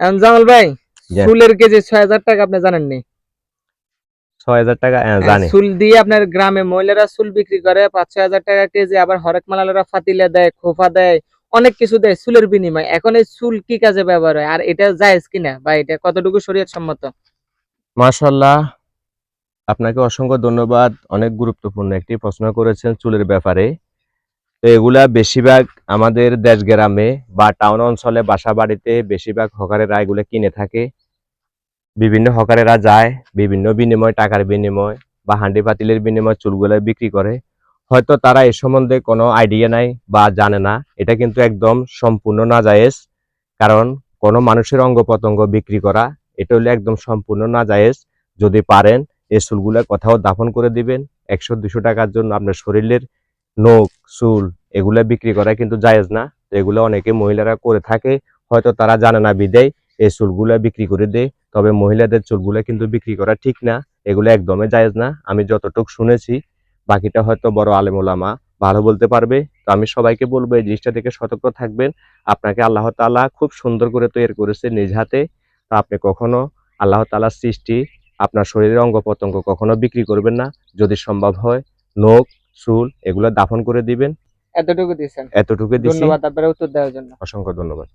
জামাল ভাই। চুলের কেজি ছয় হাজার টাকা আপনি জানেন নি ছয় হাজার টাকা হ্যাঁ, জানি। চুল দিয়ে আপনার গ্রামে মহিলারা চুল বিক্রি করে পাঁচ ছয় হাজার টাকা কেজি আবার হরেক মালালেরা ফাতিলে দেয় খোফা দেয় অনেক কিছু দেয় চুলের বিনিময়। এখন এই চুল কি কাজে ব্যবহার হয়? আর এটা জায়েজ কিনা? বা এটা কতটুকু শরীয়ত সম্মত মাশাল্লাহ আপনাকে অসংখ্য ধন্যবাদ। অনেক গুরুত্বপূর্ণ একটি প্রশ্ন করেছেন চুলের ব্যাপারে। তো এগুলা বেশিরভাগ আমাদের দেশ গ্রামে বা টাউন অঞ্চলে বাসা বাড়িতে বেশিরভাগ হকারেরা এগুলো কিনে থাকে। বিভিন্ন হকারেরা যায়, বিভিন্ন বিনিময়, টাকার বিনিময় বা হান্ডি পাতিলের বিনিময় চুলগুলো বিক্রি করে। হয়তো তারা এ সম্বন্ধে কোনো আইডিয়া নাই বা জানে না। এটা কিন্তু একদম সম্পূর্ণ নাজায়েজ, কারণ কোনো মানুষের অঙ্গ প্রত্যঙ্গ বিক্রি করা, এটা হলে একদম সম্পূর্ণ নাজায়েজ। যদি পারেন এই চুলগুলো কোথাও দাফন করে দিবেন। একশো, দুশো টাকার জন্য আপনার শরীরের নখ, চুল এগুলা বিক্রি করা কিন্তু জায়েজ না। এগুলো অনেকে মহিলারা করে থাকে, হয়তো তারা জানে না বিদেয়, এই চুলগুলো বিক্রি করে দেয়। তবে মহিলাদের চুলগুলো কিন্তু বিক্রি করা ঠিক না, এগুলো একদমই জায়েজ না। আমি যতটুকু শুনেছি, বাকিটা হয়তো বড় আলেম ওলামা ভালো বলতে পারবে। তো আমি সবাইকে বলব, এই জিনিসটা থেকে সতর্ক থাকবেন। আপনাকে আল্লাহ তাআলা খুব সুন্দর করে তৈরি করেছে নিজ হাতে। তো আপনি কখনো আল্লাহ তাআলার সৃষ্টি, আপনার শরীরের অঙ্গ প্রত্যঙ্গ কখনো বিক্রি করবেন না। যদি সম্ভব হয়, নখ, চুল এগুলো দাফন করে দিবেন। এতটুকু দিয়েছেন। এতটুকু দিছি। ধন্যবাদ আপনার উত্তর দেওয়ার জন্য। অসংখ্য ধন্যবাদ।